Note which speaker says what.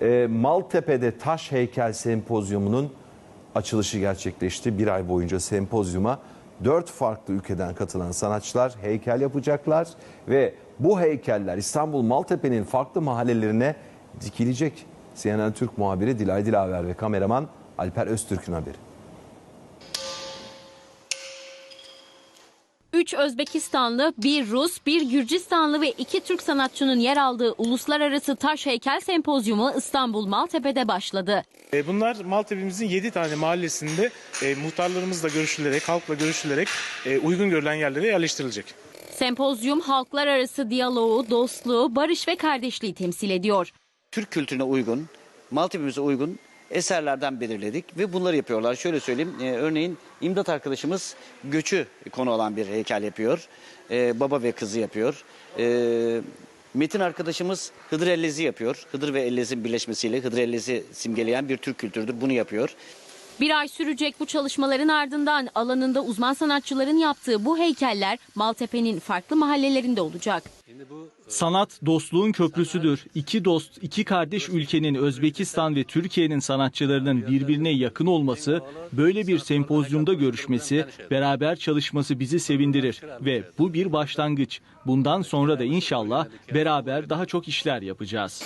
Speaker 1: e, Maltepe'de Taş Heykel Sempozyumu'nun açılışı gerçekleşti. Bir ay boyunca sempozyuma dört farklı ülkeden katılan sanatçılar heykel yapacaklar ve bu heykeller İstanbul Maltepe'nin farklı mahallelerine dikilecek. CNN Türk muhabiri Dilay Dilaver ve kameraman Alper Öztürk'ün haberi.
Speaker 2: 3 Özbekistanlı, bir Rus, bir Gürcistanlı ve iki Türk sanatçının yer aldığı Uluslararası Taş Heykel Sempozyumu İstanbul Maltepe'de başladı.
Speaker 3: E, Bunlar Maltepe'mizin 7 tane mahallesinde e, muhtarlarımızla görüşülerek, halkla görüşülerek e, uygun görülen yerlere yerleştirilecek.
Speaker 2: Sempozyum halklar arası diyaloğu, dostluğu, barış ve kardeşliği temsil ediyor.
Speaker 4: Türk kültürüne uygun, Maltepe'mize uygun eserlerden belirledik ve bunları yapıyorlar. Şöyle söyleyeyim, e, örneğin İmdat arkadaşımız göçü konu olan bir heykel yapıyor. E, baba ve kızı yapıyor. E, Metin arkadaşımız Hıdır Ellezi yapıyor. Hıdır ve Ellez'in birleşmesiyle Hıdır Ellezi simgeleyen bir Türk kültürüdür. Bunu yapıyor.
Speaker 2: Bir ay sürecek bu çalışmaların ardından alanında uzman sanatçıların yaptığı bu heykeller Maltepe'nin farklı mahallelerinde olacak.
Speaker 5: Sanat dostluğun köprüsüdür. İki dost, iki kardeş ülkenin Özbekistan ve Türkiye'nin sanatçılarının birbirine yakın olması, böyle bir sempozyumda görüşmesi, beraber çalışması bizi sevindirir ve bu bir başlangıç. Bundan sonra da inşallah beraber daha çok işler yapacağız.